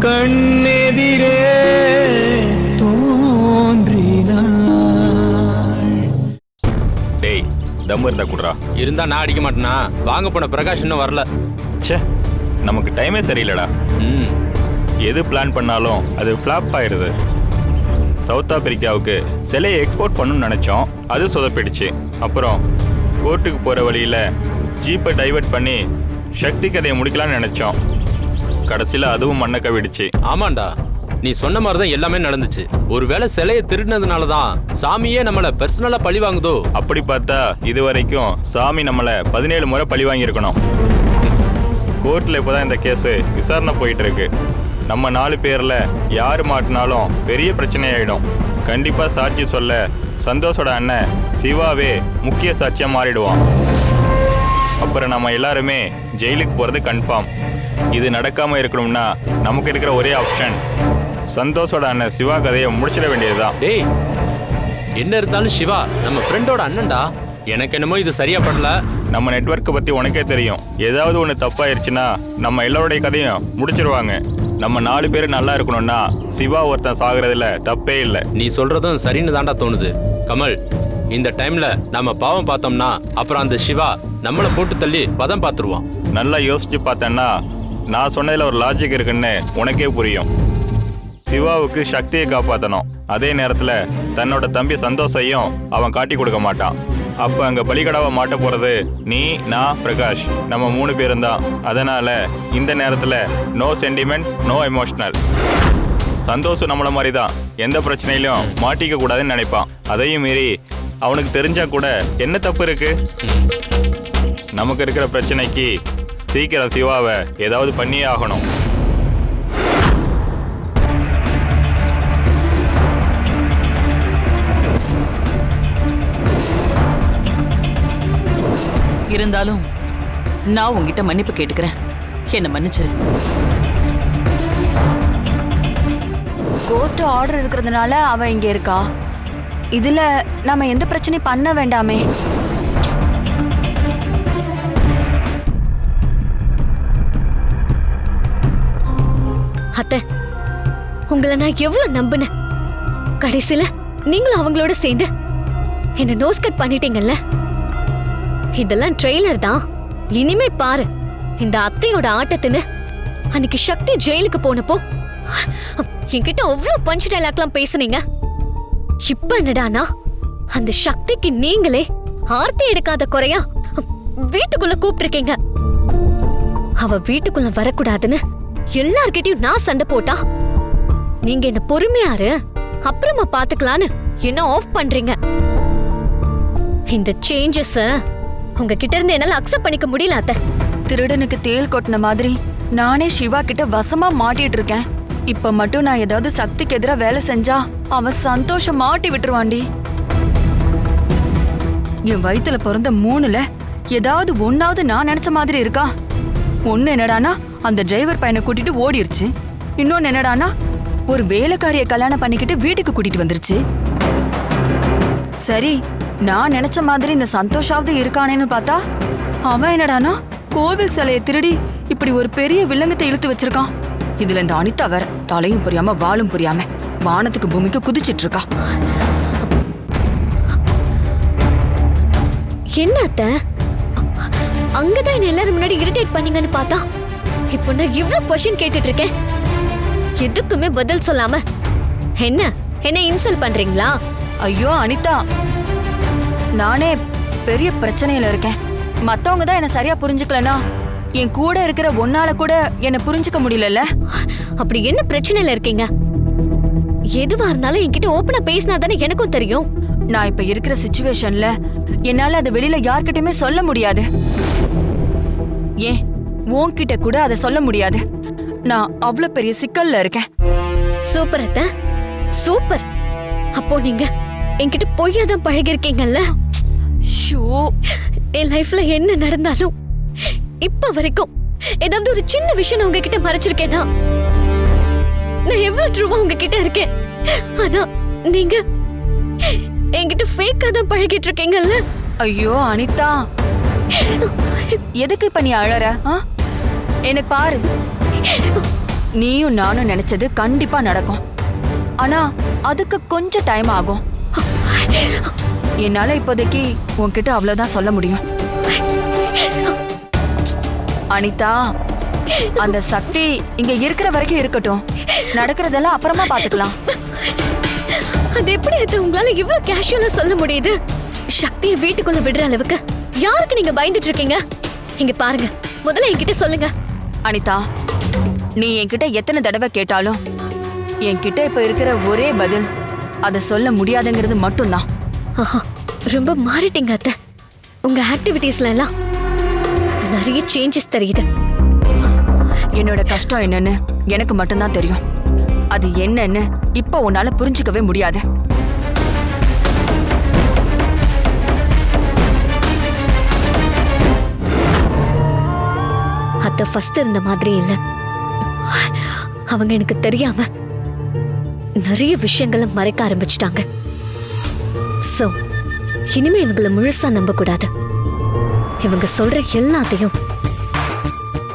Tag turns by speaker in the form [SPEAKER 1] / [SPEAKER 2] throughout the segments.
[SPEAKER 1] கண்ணெதிரே
[SPEAKER 2] டேய் தம் இருந்தா குடுறா.
[SPEAKER 3] இருந்தா நான் அடிக்க மாட்டேனா? வாங்க போன பிரகாஷ் இன்னும் வரல.
[SPEAKER 2] ச்சே நமக்கு டைமே சரியில்லடா.
[SPEAKER 3] ம்.
[SPEAKER 2] எது பிளான் பண்ணாலும் அது ஃப்ளாப் ஆயிருது. சவுத் ஆப்பிரிக்காவுக்கு சிலையை எக்ஸ்போர்ட் பண்ணணும்னு நினச்சோம். அது சொதப்பிடுச்சு. அப்புறம் கோர்ட்டுக்கு போகிற வழியில் ஜீப்பை டைவர்ட் பண்ணி சக்தி கதையை முடிக்கலாம்னு நினச்சோம். கடைசியில் அதுவும் மண்ணை கவிடுச்சு.
[SPEAKER 3] ஆமாண்டா. நீ சொன்ன மாதிரி தான் எல்லாமே நடந்துச்சு. ஒருவேளை சிலையை திருடினதுனால தான் சாமியே நம்மள பர்சனலா பழி வாங்குதோ?
[SPEAKER 2] அப்படி பார்த்தா இது வரைக்கும் சாமி நம்மளை பதினேழு முறை பழி வாங்கியிருக்கணும். கோர்ட்டில் இப்போ தான் இந்த கேஸு விசாரணை போயிட்டு இருக்கு நம்ம நாலு பேரில் யார் மாட்டினாலும் பெரிய பிரச்சனையாயிடும். கண்டிப்பாக சாட்சி சொல்ல சந்தோஷோட அண்ணன் சிவாவே முக்கிய சாட்சியாக மாறிடுவான். அப்புறம் நம்ம எல்லாருமே ஜெயிலுக்கு போகிறது கன்ஃபார்ம் இது நடக்காமல் இருக்கணும்னா நமக்கு இருக்கிற ஒரே ஆப்ஷன் சந்தோஷோட அண்ணன் சிவா கதையை முடிச்சிட வேண்டியதுதான்.
[SPEAKER 3] டேய் என்ன இருந்தாலும் சிவா நம்ம ஃப்ரெண்டோட அண்ணன்டா. எனக்கு என்னமோ இது சரியா படல.
[SPEAKER 2] நம்ம நெட்வொர்க்கை பற்றி உனக்கே தெரியும். ஏதாவது ஒன்று தப்பாயிருச்சுன்னா நம்ம எல்லாருடைய கதையும் முடிச்சிருவாங்க. நம்ம நாலு பேர் நல்லா இருக்கணும்னா சிவா ஒருத்தன் சாகுறதுல தப்பே இல்லை.
[SPEAKER 3] நீ சொல்றதும் சரின்னு தாண்டா தோணுது. கமல் இந்த டைம்ல நம்ம பாவம் பார்த்தோம்னா அப்புறம் அந்த சிவா நம்மளை போட்டு தள்ளி பதம் பார்த்துருவான்
[SPEAKER 2] நல்லா யோசிச்சு பார்த்தேன்னா நான் சொன்னதில் ஒரு லாஜிக் இருக்குன்னு உனக்கே புரியும். சிவாவுக்கு சக்தியை காப்பாற்றணும் அதே நேரத்தில் தன்னோட தம்பி சந்தோஷையும் அவன் காட்டி கொடுக்க மாட்டான். அப்போ அங்கே பலிகடாவை மாட்ட போகிறது நீ நான் பிரகாஷ். நம்ம மூணு பேரும் தான். அதனால் இந்த நேரத்தில் நோ சென்டிமெண்ட் நோ எமோஷ்னல் சந்தோஷம் நம்மளை மாதிரி தான். எந்த பிரச்சனையிலும் மாட்டிக்க கூடாதுன்னு நினைப்பான். அதையும் மீறி அவனுக்கு தெரிஞ்சா கூட என்ன தப்பு இருக்கு? நமக்கு இருக்கிற பிரச்சனைக்கு சீக்கிரம் சிவாவை ஏதாவது பண்ணியே ஆகணும்.
[SPEAKER 4] இருந்தாலும் நான் உன்கிட்ட மன்னிப்பு கேட்டுக்கிறேன். என்ன மன்னிச்சிரு.
[SPEAKER 5] கோர்ட் ஆர்டர் இருக்கிறதுனால அவ இங்க இருக்கா? இதுல நம்ம எந்த பிரச்சனையும் பண்ண வேண்டாமே.
[SPEAKER 6] அத்தை உங்களை நான் எவ்வளவு நம்பினேன். கடைசியில நீங்களும் அவங்களோட சேர்ந்து என்ன நோஸ் கட் பண்ணிட்டீங்கல்ல? இதெல்லாம் ட்ரெய்லர் தான். இனிமே பாரு இந்த அத்தையோட ஆட்டத்துன்னு. அன்னைக்கு சக்தி ஜெயிலுக்கு போனப்போ என்கிட்ட அவ்வளவு பஞ்ச் டைலாக்லாம் பேசுனீங்க. இப்ப என்னடானா அந்த சக்திக்கு நீங்களே ஆர்த்தி எடுக்காத குறையா வீட்டுக்குள்ள கூப்பிட்டுருக்கீங்க. அவ வீட்டுக்குள்ள வரக்கூடாதுன்னு எல்லார்கிட்டயும் நான் சண்டை போட்டா? நீங்க என்ன பொறுமையாரு அப்புறமா பாத்துக்கலான்னு என்ன ஆஃப் பண்றீங்க? இந்த சேஞ்சஸ் உங்ககிட்ட இருந்து என்னால அக்செப்ட் பண்ணிக்க முடியல அத்தை.
[SPEAKER 5] திருடனுக்கு தேள் கொட்டின மாதிரி நானே சிவா கிட்ட வசமா மாட்டிட்டு இருக்கேன். இப்ப மட்டும் நான் ஏதாவது சக்திக்கு எதிராக வேலை செஞ்சா அவன் சந்தோஷம் மாட்டி விட்டுருவாண்டி என் வயித்துல பிறந்த மூணுல ஏதாவது ஒன்னாவது நான் நினைச்ச மாதிரி இருக்கா? ஒன்னு என்னடானா அந்த டிரைவர் பையனை கூட்டிட்டு ஓடிருச்சு. இன்னொன்னு என்னடானா ஒரு வேலைக்காரிய கல்யாணம் பண்ணிக்கிட்டு வீட்டுக்கு கூட்டிட்டு வந்துருச்சு. சரி நான் நினைச்ச மாதிரி இந்த சந்தோஷாவது இருக்கானேன்னு பார்த்தா அவன் என்னடானா கோவில் சிலையை திருடி இப்படி ஒரு பெரிய வில்லங்கத்தை இழுத்து வச்சிருக்கான். இதுல இந்த அனிதா வேற தலையும் புரியாம வாளும் புரியாம வானத்துக்கு பூமிக்கு குதிச்சிட்டு இருக்கா
[SPEAKER 6] என்ன அத்த? அங்கதான் என்ன எல்லாரும் முன்னாடி இரிட்டேட் பண்ணீங்கன்னு பார்த்தா? இப்போ நான் இவ்ளோ கொஸ்டின் கேட்டுட்டு இருக்கேன் எதுக்குமே பதில் சொல்லாம. என்ன? என்ன இன்சல்ட் பண்றீங்களா?
[SPEAKER 5] ஐயோ அனிதா. நானே பெரிய பிரச்சனையில இருக்கேன். மத்தவங்க தான் என்ன சரியா புரிஞ்சுக்கலனா என் கூட இருக்கிற ஒன்னால கூட என்ன புரிஞ்சுக்க முடியலல்ல?
[SPEAKER 6] அப்படி என்ன பிரச்சனையில இருக்கீங்க? எதுவா இருந்தாலும் என்கிட்ட ஓப்பனா பேசினா தானே எனக்கும் தெரியும்.
[SPEAKER 5] நான் இப்ப இருக்கிற சுச்சுவேஷன்ல என்னால அதை வெளியில யார்கிட்டயுமே சொல்ல முடியாது. ஏன்? உன்கிட்ட கூட அதை சொல்ல முடியாது. நான் அவ்வளவு பெரிய சிக்கல்ல இருக்கேன்.
[SPEAKER 6] சூப்பர் அத்தை. சூப்பர். அப்போ நீங்க என்கிட்ட பொய்யா தான் பழகிருக்கீங்கல்ல
[SPEAKER 5] ஷோ.
[SPEAKER 6] என் லைஃப்ல என்ன நடந்தாலும் இப்ப வரைக்கும் ஏதாவது ஒரு சின்ன விஷயம் நான் உங்ககிட்ட மறைச்சிருக்கேனா? நான் எவ்வளவு ட்ரூவா உங்ககிட்ட இருக்கேன். ஆனா நீங்க என்கிட்ட ஃபேக்கா தான் பழகிட்டு இருக்கீங்கல்ல?
[SPEAKER 5] ஐயோ அனிதா. எதுக்கு இப்ப நீ அழற ஆ? எனக்கு பாரு. நீயும் நானும் நினைச்சது கண்டிப்பா நடக்கும். ஆனா அதுக்கு கொஞ்சம் டைம் ஆகும். என்னால இப்போதைக்கு உன்கிட்ட அவ்வளவுதான் சொல்ல முடியும். அனிதா அந்த சக்தி இங்க இருக்கிற வரைக்கும் இருக்கட்டும். நடக்கிறதெல்லாம் அப்புறமா பாத்துக்கலாம்.
[SPEAKER 6] அது எப்படி அது? உங்களால இவ்வளவு கேஷுவலா சொல்ல முடியுது? சக்தியை வீட்டுக்குள்ள விடுற அளவுக்கு யாருக்கு நீங்க பயந்துட்டு இருக்கீங்க? இங்க பாருங்க. முதல்ல என்கிட்ட சொல்லுங்க.
[SPEAKER 5] அனிதா நீ என்கிட்ட எத்தனை தடவை கேட்டாலும் என்கிட்ட இப்ப இருக்கிற ஒரே பதில் அதை சொல்ல முடியாதுங்கிறது மட்டும்தான்.
[SPEAKER 6] ரொம்ப மாறிட்டீங்க அத்தை. உங்க ஆக்டிவிட்டீஸ்ல எல்லாம் நிறைய சேஞ்சஸ் தெரியுது.
[SPEAKER 5] என்னோட கஷ்டம் என்னன்னு எனக்கு மட்டும்தான் தெரியும். அது என்னன்னு இப்ப உன்னால புரிஞ்சுக்கவே முடியாது.
[SPEAKER 6] அத்தை ஃபர்ஸ்ட் இருந்த மாதிரி இல்ல. அவங்க எனக்கு தெரியாம நிறைய விஷயங்களை மறைக்க ஆரம்பிச்சிட்டாங்க. சோ இனிமே இவங்கள முழுசா நம்ப கூடாது இவங்க சொல்ற எல்லாத்தையும்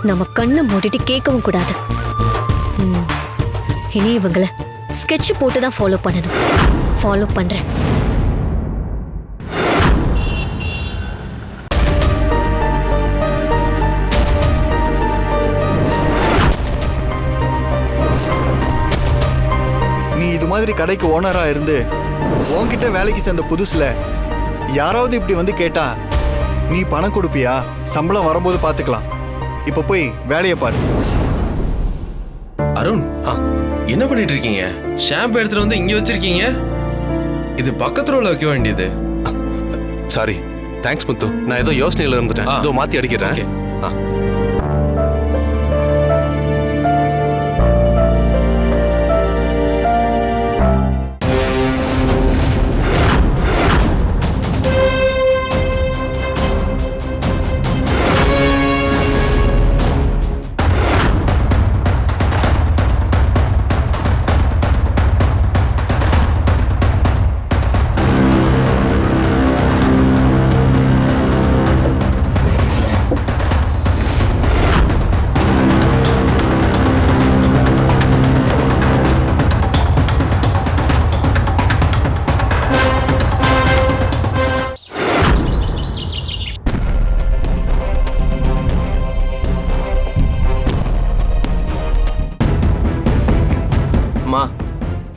[SPEAKER 6] நம்ம கண்ணை மூடிட்டு கேட்கவும் கூடாது. இனி இவங்கள ஸ்கெட்ச் போட்டு தான் ஃபாலோ பண்ணணும். ஃபாலோ பண்றேன்.
[SPEAKER 1] மாதிரி கடைக்கு ஓனரா இருந்து உன்கிட்ட வேலைக்கு சேர்ந்த புதுசுல யாராவது இப்படி வந்து கேட்டா நீ பணம் கொடுப்பியா? சம்பளம் வரும்போது பார்த்துக்கலாம் இப்போ போய் வேலையை பாரு.
[SPEAKER 7] அருண் என்ன பண்ணிட்டு இருக்கீங்க? ஷாம்பு எடுத்துட்டு வந்து இங்க வச்சிருக்கீங்க? இது பக்கத்து ரோல வைக்க வேண்டியது.
[SPEAKER 8] Sorry thanks Muthu. நான் ஏதோ யோசனையில இருந்துட்டேன். ஏதோ மாத்தி அடிக்கிறேன்.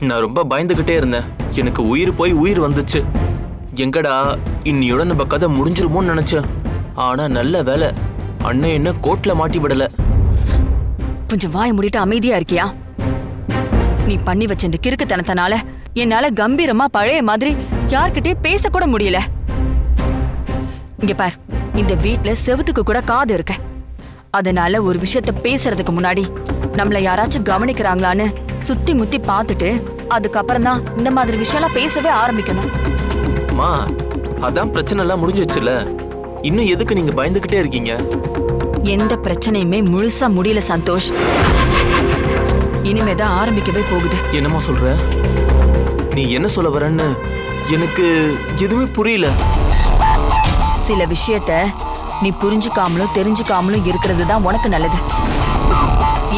[SPEAKER 9] நான் ரொம்ப பயந்துகிட்டே இருந்தேன். எனக்கு உயிர் போய் உயிர் வந்துச்சு. எங்கடா இன்னியோட நம்ம கதை முடிஞ்சிருமோன்னு நினைச்சேன். ஆனா நல்ல வேலை அண்ணன் என்ன கோட்ல மாட்டி விடல.
[SPEAKER 5] கொஞ்சம் வாய் முடிட்டு அமைதியா இருக்கியா? நீ பண்ணி வச்ச இந்த கிறுக்குத்தனத்தனால என்னால கம்பீரமா பழைய மாதிரி யார்கிட்டயே பேசக்கூட முடியல. இங்க பார் இந்த வீட்ல செவத்துக்கு கூட காது இருக்க. அதனால ஒரு விஷயத்த பேசுறதுக்கு முன்னாடி நம்மள யாராச்சும் கவனிக்கிறாங்களான்னு சுத்தி முத்தி பார்த்துட்டு அதுக்கப்புறம் தான் இந்த மாதிரி விஷயம்லாம் பேசவே ஆரம்பிக்கணும்.
[SPEAKER 9] அம்மா அதான் பிரச்சனை எல்லாம் முடிஞ்சிச்சுல இன்னும் எதுக்கு நீங்க பயந்துகிட்டே இருக்கீங்க?
[SPEAKER 5] எந்த பிரச்சனையுமே முழுசா முடியல சந்தோஷ். இனிமேதான் ஆரம்பிக்கவே போகுது.
[SPEAKER 9] என்னம்மா சொல்ற? நீ என்ன சொல்ல வரன்னு எனக்கு எதுவுமே புரியல.
[SPEAKER 5] சில விஷயத்த நீ புரிஞ்சுக்காமலும் தெரிஞ்சுக்காமலும் இருக்கிறது தான் உனக்கு நல்லது.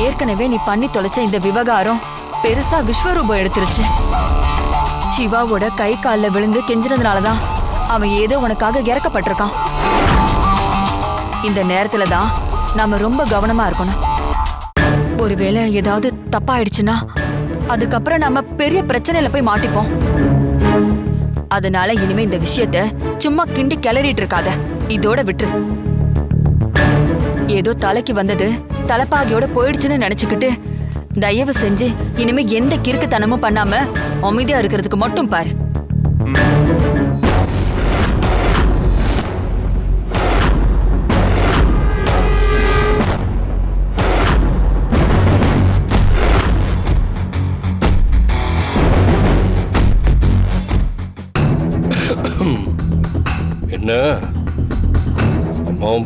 [SPEAKER 5] ஏற்கனவே நீ பண்ணி தொலைச்ச இந்த விவகாரம் பெருசா விஸ்வரூபம் எடுத்துருச்சு. சிவாவோட கை காலில் விழுந்து கெஞ்சினதுனாலதான் அவன் ஏதோ உனக்காக இறக்கப்பட்டிருக்கான். இந்த நேரத்துல தான் நாம ரொம்ப கவனமா இருக்கணும். ஒருவேளை ஏதாவது தப்பாயிடுச்சுன்னா அதுக்கப்புறம் நம்ம பெரிய பிரச்சனையில போய் மாட்டிப்போம். அதனால இனிமே இந்த விஷயத்த சும்மா கிண்டி கிளறிட்டு இருக்காத. இதோட விட்டுரு. ஏதோ தலைக்கு வந்தது தலைப்பாகியோட போயிடுச்சுன்னு நினைச்சுக்கிட்டு தயவு செஞ்சு இனிமே எந்த கிறுக்குத்தனமும் பண்ணாம அமைதியா இருக்கிறதுக்கு மட்டும் பாரு.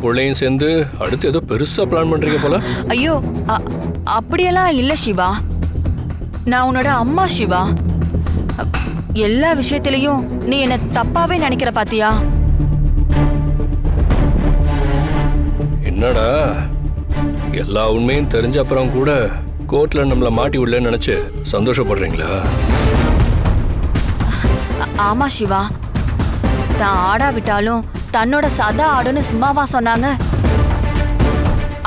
[SPEAKER 10] பிள்ளையும் சேர்ந்து அடுத்து ஏதோ பெருசா பிளான் பண்றீங்க போல.
[SPEAKER 5] ஐயோ அ- அப்படியெல்லாம் இல்ல சிவா நான் உன்னோட அம்மா சிவா அ, எல்லா விஷயத்திலையும் நீ என்ன தப்பாவே நினைக்கிற பாத்தியா?
[SPEAKER 10] என்னடா? எல்லா உண்மையும் தெரிஞ்ச அப்புறம் கூட கோர்ட்ல நம்மளை மாட்டி விடலன்னு நினைச்சு சந்தோஷப்படுறீங்களா?
[SPEAKER 5] ஆ- ஆமா சிவா தான் ஆடாவிட்டாலும் தன்னோட சதா ஆடுன்னு சும்மாவா சொன்னாங்க.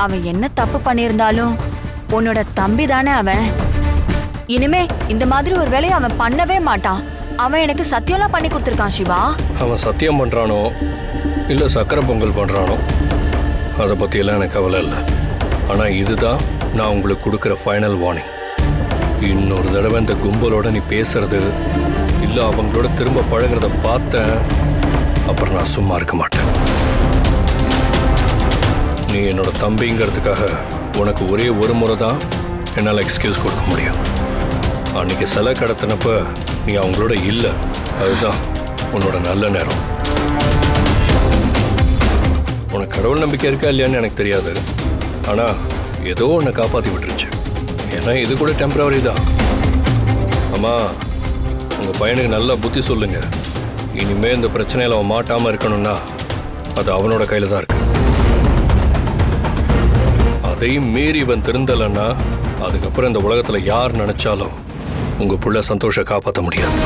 [SPEAKER 5] அவன் என்ன தப்பு பண்ணியிருந்தாலும் உன்னோட தம்பி தானே அவன். இனிமே இந்த மாதிரி ஒரு வேலையை அவன் பண்ணவே மாட்டான். அவன் எனக்கு சத்தியம்லாம் பண்ணி கொடுத்துருக்கான் சிவா.
[SPEAKER 10] அவன் சத்தியம் பண்றானோ இல்ல சக்கரை பொங்கல் பண்றானோ அதை பற்றியெல்லாம் எனக்கு கவலை இல்லை. ஆனா இதுதான் நான் உங்களுக்கு கொடுக்குற ஃபைனல் வார்னிங் இன்னொரு தடவை இந்த கும்பலோட நீ பேசுறது இல்ல அவங்களோட திரும்ப பழகிறத பார்த்தேன் அப்புறம் நான் சும்மா இருக்க மாட்டேன். நீ என்னோட தம்பிங்கிறதுக்காக உனக்கு ஒரே ஒரு முறை தான் என்னால் எக்ஸ்கியூஸ் கொடுக்க முடியும். அன்னைக்கு சிலை கடத்தினப்ப நீ அவங்களோட இல்லை. அதுதான் உன்னோட நல்ல நேரம். உனக்கு கடவுள் நம்பிக்கை இருக்கா இல்லையான்னு எனக்கு தெரியாது. ஆனால் ஏதோ உன்னை காப்பாற்றி விட்டுருச்சு. ஏன்னா இது கூட டெம்பரவரி தான். அம்மா உங்கள் பையனுக்கு நல்லா புத்தி சொல்லுங்கள் இனிமே இந்த பிரச்சனையில் அவன் மாட்டாமல் இருக்கணும்னா அது அவனோட கையில் தான் இருக்கு. அதையும் மீறி இவன் திருந்தலைன்னா அதுக்கப்புறம் இந்த உலகத்தில் யார் நினைச்சாலும் உங்கள் புள்ள சந்தோஷ காப்பாற்ற முடியாது.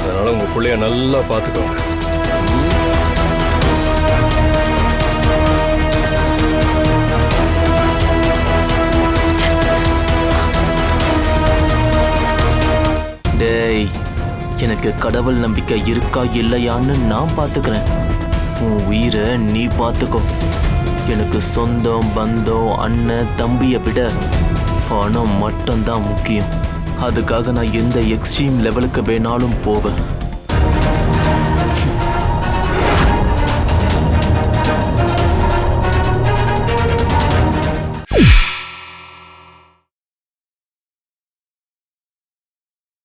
[SPEAKER 10] அதனால உங்கள் பிள்ளைய நல்லா பார்த்துக்கோங்க
[SPEAKER 9] எனக்கு கடவுள் நம்பிக்கை இருக்கா இல்லையான்னு நான் பார்த்துக்கிறேன். உன் உயிரை நீ பார்த்துக்கோ. எனக்கு சொந்தம் பந்தம் அண்ணன் தம்பியை விட பணம் மட்டும்தான் முக்கியம். அதுக்காக நான் எந்த எக்ஸ்ட்ரீம் லெவலுக்கு வேணாலும் போவேன்.